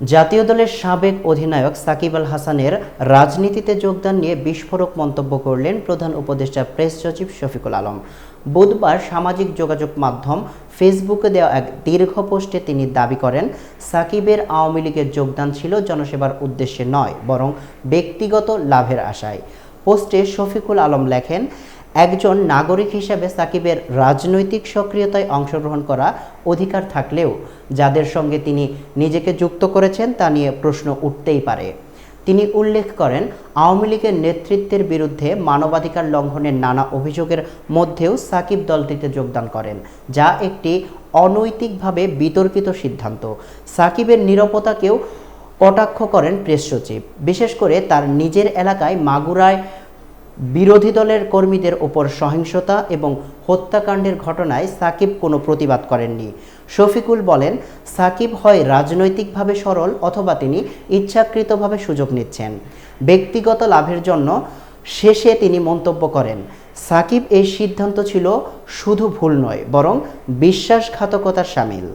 জাতীয় দলের সাবেক অধিনায়ক সাকিব আল হাসানের রাজনীতিতে যোগদান নিয়ে বিস্ফোরক মন্তব্য করলেন প্রধান উপদেষ্টা প্রেস সচিব শফিকুল আলম। বুধবার সামাজিক যোগাযোগ মাধ্যম ফেসবুকে দেওয়া এক দীর্ঘ পোস্টে তিনি দাবি করেন, সাকিবের আওয়ামী লীগের যোগদান ছিল জনসেবার উদ্দেশ্যে নয়, বরং ব্যক্তিগত লাভের আশায়। পোস্টে শফিকুল আলম লেখেন একজন নাগরিক হিসেবে সাকিবের রাজনৈতিক সক্রিয়তায় অংশগ্রহণ করা অধিকার থাকলেও যাদের সঙ্গে তিনি নিজেকে যুক্ত করেছেন তা নিয়ে প্রশ্ন উঠতেই পারে। তিনি উল্লেখ করেন, আওয়ামী লীগের নেতৃত্বের বিরুদ্ধে মানবাধিকার লঙ্ঘনের নানা অভিযোগের মধ্যেও সাকিব দলটিতে যোগদান করেন, যা একটি অনৈতিকভাবে বিতর্কিত সিদ্ধান্ত। সাকিবের নিরাপত্তাকেও কটাক্ষ করেন প্রেস সচিব। বিশেষ করে তার নিজের এলাকায় মাগুরায় বিরোধী দলের কর্মীদের ওপর সহিংসতা এবং হত্যাকাণ্ডের ঘটনায় সাকিব কোনো প্রতিবাদ করেননি। শফিকুল বলেন, সাকিব হয় রাজনৈতিকভাবে সরল অথবা তিনি ইচ্ছাকৃতভাবে সুযোগ নিচ্ছেন। ব্যক্তিগত লাভের জন্য শেষে তিনি মন্তব্য করেন, সাকিব এই সিদ্ধান্ত ছিল শুধু ভুল নয়, বরং বিশ্বাসঘাতকতার সামিল।